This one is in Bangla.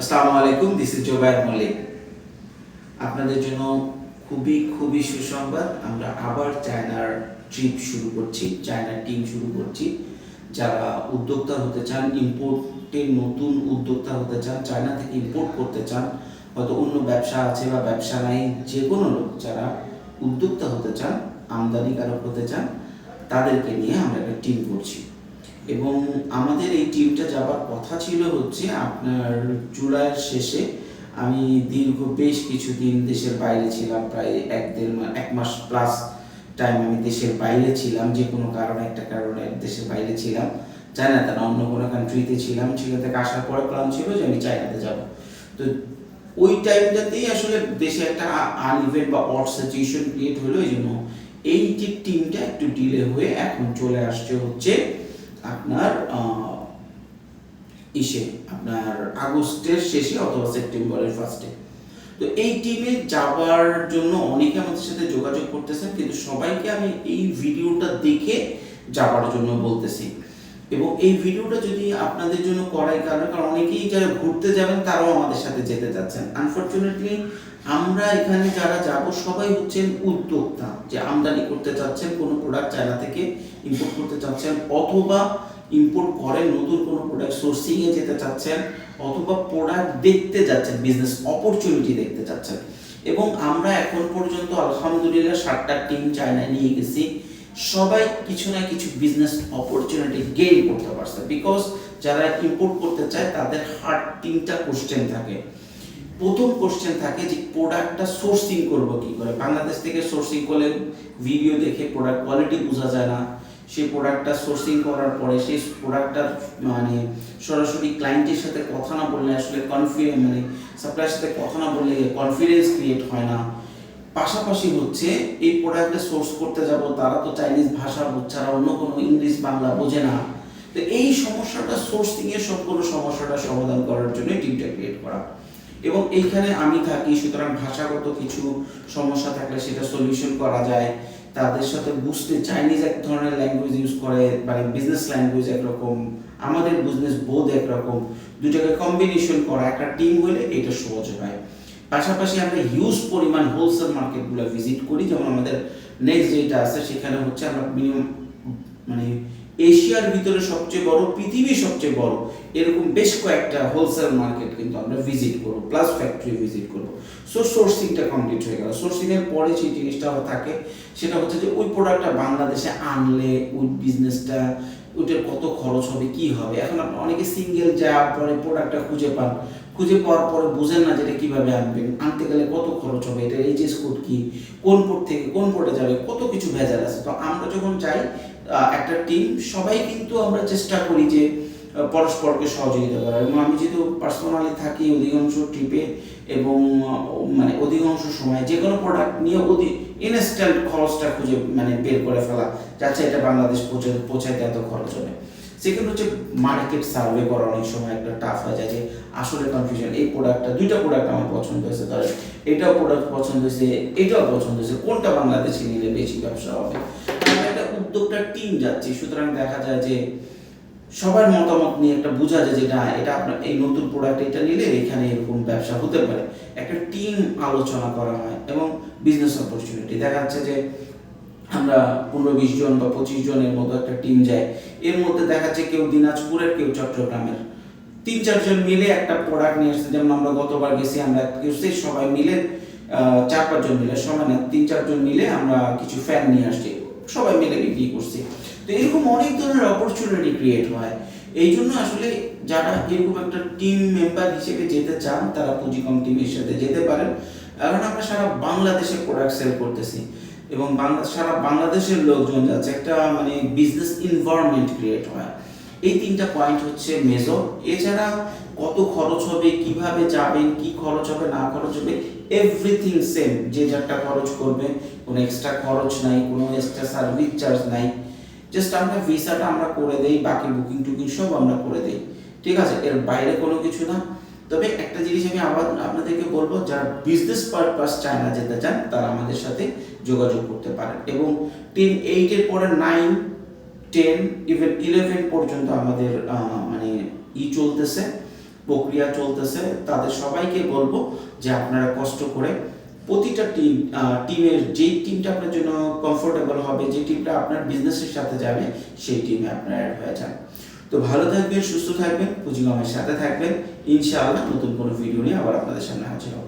আসসালামু আলাইকুম দিস ইজ জোবায়ের মল্লিক আপনাদের জন্য খুবই খুবই সুসংবাদ, আমরা আবার চায়নার ট্রিপ শুরু করছি, চায়নার টিম শুরু করছি। যারা উদ্যোক্তা হতে চান ইম্পোর্টের নতুন উদ্যোক্তা হতে চান, চায়না থেকে ইম্পোর্ট করতে চান, হয়তো অন্য ব্যবসা আছে বা ব্যবসা নাই যে কোনো লোক যারা উদ্যোক্তা হতে চান আমদানিকারক হতে চান, তাদেরকে নিয়ে আমরা একটা টিম করছি। এবং আমাদের এই টিমটা যাবার কথা ছিল হচ্ছে আপনার জুলাইয়ের শেষে। আমি দীর্ঘ বেশ কিছুদিন দেশের বাইরে ছিলাম, প্রায় এক দেড় মাস এক মাস প্লাস টাইম আমি দেশের বাইরে ছিলাম, যে কোনো কারণে, একটা কারণে দেশের বাইরে ছিলাম। চায়নাতে না অন্য কোনো কান্ট্রিতে ছিলাম সেখান থেকে আসার পরে প্ল্যান ছিল যে আমি চায়নাতে যাব। তো ওই টাইমটাতেই আসলে দেশে একটা আনইভেন্ট বা অড সিচুয়েশন ক্রিয়েট হলো, এই জন্য এই যে টিমটা একটু ডিলে হয়ে এখন চলে আসছে হচ্ছে আপনার ইসে, আপনার আগস্টের শেষে অথবা সেপ্টেম্বরের ফার্স্টে তো এই টিমে যাওয়ার জন্য অনেকে আমাদের সাথে যোগাযোগ করতেছেন, কিন্তু সবাইকে আমি এই ভিডিওটা দেখে যাওয়ার জন্য বলতেছি। এবং এই ভিডিওটা যদি আপনাদের জন্য করাই কারণ কারণ অনেকেই যারা ঘুরতে যাবেন, তারাও আমাদের সাথে যেতে যাচ্ছেন। আনফর্চুনেটলি আমরা এখানে যারা যাব, সবাই হচ্ছেন উদ্যোক্তা, যে আমদানি করতে চাচ্ছেন কোনো প্রোডাক্ট চায়না থেকে ইম্পোর্ট করতে চাচ্ছেন, অথবা ইম্পোর্ট করে নতুন কোনো প্রোডাক্ট সোর্সিংয়ে যেতে চাচ্ছেন, অথবা প্রোডাক্ট দেখতে যাচ্ছেন বিজনেস অপরচুনিটি দেখতে চাচ্ছেন। এবং আমরা এখন পর্যন্ত আলহামদুলিল্লাহ সাতটা টিম চায়নায় নিয়ে গেছি। সবাই কিছু না কিছু বিজনেস অপরচুনিটি গেইন করতে পারছে। বিকজ যারা ইম্পোর্ট করতে চায়, তাদের হার্ড তিনটা কোশ্চেন থাকে। প্রথম কোশ্চেন থাকে যে প্রোডাক্টটা সোর্সিং করব কি করে? বাংলাদেশ থেকে সোর্সিং করলে ভিডিও দেখে প্রোডাক্ট কোয়ালিটি বোঝা যায় না। সেই প্রোডাক্টটা সোর্সিং করার পরে সেই প্রোডাক্টটার মানে সরাসরি ক্লায়েন্টের সাথে কথা না বললে আসলে কনফিডেন্স মানে সাপ্লাইয়ের সাথে কথা না বললে কনফিডেন্স ক্রিয়েট হয় না। পাশাপাশি হচ্ছে এই প্রোডাক্টটা সোর্স করতে যাব, তারা তো চাইনিজ ভাষা ছাড়া অন্য কোনো ইংলিশ বাংলা বোঝে না। তো এই সমস্যাটা সোর্সিং এর সম্পূর্ণ সমস্যাটা সমাধান করার জন্য টিমটা ক্রিয়েট করা। এবং এইখানে আমি থাকি, সুতরাং ভাষাগত কিছু সমস্যা থাকলে সেটা সলিউশন করা যায়। তাদের সাথে বুঝতে চাইনিজ এক ধরনের ল্যাঙ্গুয়েজ ইউজ করে মানে বিজনেস ল্যাঙ্গুয়েজ একরকম, আমাদের বিজনেস বোধ একরকম। দুটাকে কম্বিনেশন করা, একটা টিম হলে এটা সহজ হয়। পাশাপাশি আমরা হিউজ পরিমাণ হোলসেল মার্কেটগুলো ভিজিট করি, যেমন আমাদের নেক্সট যেটা আছে, সেখানে হচ্ছে আমরা মিনিমাম মানে এশিয়ার ভিতরে সবচেয়ে বড়, পৃথিবীর সবচেয়ে বড়, এরকম বেশ কয়েকটা হোলসেল মার্কেট কিন্তু আমরা ভিজিট করব প্লাস ফ্যাক্টরি ভিজিট করব। সো সোর্সিংটা কমপ্লিট হয়ে গেল। সোর্সিংয়ের পরে যে জিনিসটা থাকে, সেটা হচ্ছে যে ওই প্রোডাক্টটা বাংলাদেশে আনলে, ওই বিজনেসটা ওইটার কত খরচ হবে, কি হবে? এখন আপনি অনেকে সিঙ্গেল যা পরে প্রোডাক্টটা খুঁজে পান, খুঁজে পাওয়ার পরে বোঝেন না যেটা কীভাবে আনবেন। আনতে গেলে কত খরচ হবে? এটা এইচএস কোড কি? কোন পোর্ট থেকে, কোন পোর্টে যাবে? কত কিছু ভেজাল আছে? তো আমরা যখন যাই একটা টিম সবাই কিন্তু আমরা চেষ্টা করি যে পরস্পরকে সহযোগিতা করা। এবং আমি যেহেতু পার্সোনালি থাকি অধিকাংশ ট্রিপে এবং মানে অধিকাংশ সময় যে কোনো প্রোডাক্ট নিয়ে অধি ইনস্ট্যান্ট খরচটা খুঁজে মানে বের করে ফেলা, যাচ্ছে এটা বাংলাদেশ পৌঁছে পৌঁছাইতে এত খরচ হবে। সেকেন্ড হচ্ছে মার্কেট সার্ভে করা, অনেক সময় একটা টাফ হয়ে যায় যে আসলে কনফিউশন এই প্রোডাক্টটা দুইটা প্রোডাক্ট আমার পছন্দ হয়েছে, ধরেন এটাও প্রোডাক্ট পছন্দ হয়েছে, এটাও পছন্দ হয়েছে, কোনটা বাংলাদেশে নিলে বেশি ব্যবসা হবে? একটা উদ্যোগটা টিম যাচ্ছে, সুতরাং দেখা যায় যে সবার মতামত নিয়ে একটা বোঝা যায় যে, না, এটা আপনার, এই নতুন প্রোডাক্ট এটা নিলে এখানে এরকম ব্যবসা হতে পারে। একটা টিম আলোচনা করা হয় এবং বিজনেস অপরচুনিটি দেখা যাচ্ছে যে, আমরা পনেরো বিশ জন বা পঁচিশ জনের মতো একটা টিম যায়। এর মধ্যে দেখা যাচ্ছে কেউ দিনাজপুরের, কেউ চট্টগ্রামের। তিন চারজন মিলে একটা প্রোডাক্ট নিয়ে আসছে। যেমন আমরা গতবার গেছি, আমরা সবাই মিলে চার পাঁচজন মিলে সবাই না, তিন চারজন মিলে আমরা কিছু ফ্যান নিয়ে আসছি। সবাই মিলে বিক্রি করছি। তো এরকম অনেক ধরনের অপরচুনিটি ক্রিয়েট হয়। এই জন্য আসলে যারা এরকম একটা টিম মেম্বার হিসেবে যেতে চান, তারা পুঁজিকম টিমের সাথে যেতে পারেন। কারণ আমরা সারা বাংলাদেশে প্রোডাক্ট সেল করতেছি এবং সারা বাংলাদেশের লোকজন যাচ্ছে। একটা মানে বিজনেস ইনভায়রনমেন্ট ক্রিয়েট হয়। এই তিনটা পয়েন্ট হচ্ছে মেজর এছাড়া কত খরচ হবে, কীভাবে যাবেন, কি খরচ হবে, না খরচ হবে এভরিথিং সেম যে যারটা খরচ করবে। কোনো এক্সট্রা খরচ নাই, কোনো এক্সট্রা সার্ভিস চার্জ নাই। জাস্ট আমরা ভিসাটা আমরা করে দেই, বাকি বুকিং টুকিং সব আমরা করে দেই। ঠিক আছে? এর বাইরে কোনো কিছু না। তবে একটা জিনিস আমি আবার আপনাদেরকে বলব, যারা বিজনেস পারপাস চায়না যেতে চান, তারা আমাদের সাথে যোগাযোগ করতে পারেন। এবং টিম এইটের পরে নাইন টেন ইভেন ইলেভেন পর্যন্ত আমাদের মানে ই চলতেছে, প্রক্রিয়া চলতেছে। তাদের সবাইকে বলব যে আপনারা কষ্ট করে প্রতিটা টিম টিমের যেই টিমটা আপনার জন্য কমফোর্টেবল হবে, যে টিমটা আপনার বিজনেসের সাথে যাবে, সেই টিমে আপনার অ্যাড হয়ে যান। তো ভালো থাকবেন, সুস্থ থাকবেন, পুঁজিগমের সাথে থাকবেন। ইনশাআল্লাহ নতুন কোনো ভিডিও নিয়ে আবার আপনাদের সামনে হাজির হব।